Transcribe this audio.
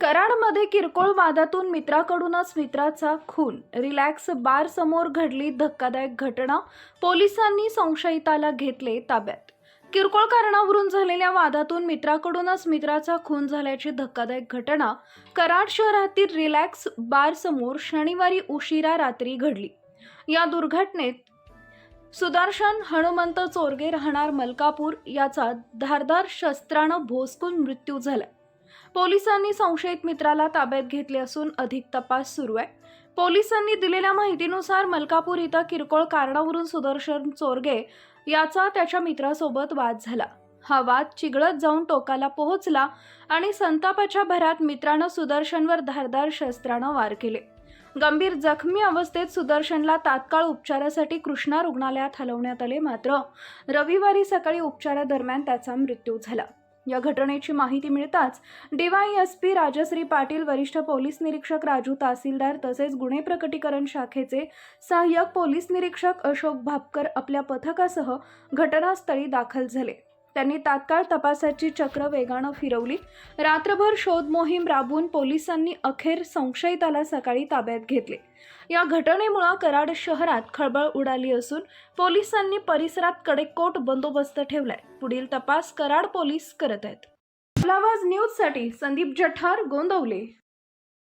कराडमध्ये किरकोळ वादातून मित्राकडूनच मित्राचा खून. रिलॅक्स बार समोर घडली धक्कादायक घटना. पोलिसांनी संशयिताला घेतले ताब्यात. किरकोळ कारणावरून झालेल्या वादातून मित्राकडूनच मित्राचा खून झाल्याची धक्कादायक घटना. कराड शहरातील रिलॅक्स बार समोर शनिवारी उशिरा रात्री घडली. या दुर्घटनेत सुदर्शन हनुमंत चोरगे राहणार मलकापूर याचा धारदार शस्त्रानं भोसकून मृत्यू झाला. पोलिसांनी संशयित मित्राला ताब्यात घेतले असून अधिक तपास सुरू आहे. पोलिसांनी दिलेल्या माहितीनुसार मलकापूर इथं किरकोळ कारणावरून सुदर्शन चोरगे याचा त्याच्या मित्रासोबत वाद झाला. हा वाद चिघळत जाऊन टोकाला पोहोचला आणि संतापाच्या भरात मित्रानं सुदर्शनवर धारदार शस्त्रानं वार केले. गंभीर जखमी अवस्थेत सुदर्शनला तात्काळ उपचारासाठी कृष्णा रुग्णालयात हलवण्यात आले. मात्र रविवारी सकाळी उपचारादरम्यान त्याचा मृत्यू झाला. या घटनेची माहिती मिळताच डीवायएसपी राजश्री पाटील वरिष्ठ पोलीस निरीक्षक राजू तहसीलदार तसेच गुन्हे प्रकटीकरण शाखेचे सहाय्यक पोलीस निरीक्षक अशोक भापकर आपल्या पथकासह घटनास्थळी दाखल झाले. त्यांनी तात्काळ तपासाची चक्र वेगानं फिरवली. रात्रभर शोध मोहीम राबवून पोलिसांनी अखेर संशयिताला सकाळी ताब्यात घेतले. या घटनेमुळे कराड शहरात खळबळ उडाली असून पोलिसांनी परिसरात कडेकोट बंदोबस्त ठेवलाय. पुढील तपास कराड पोलीस करत आहेत. आवाज न्यूजसाठी संदीप जठार गोंदवले.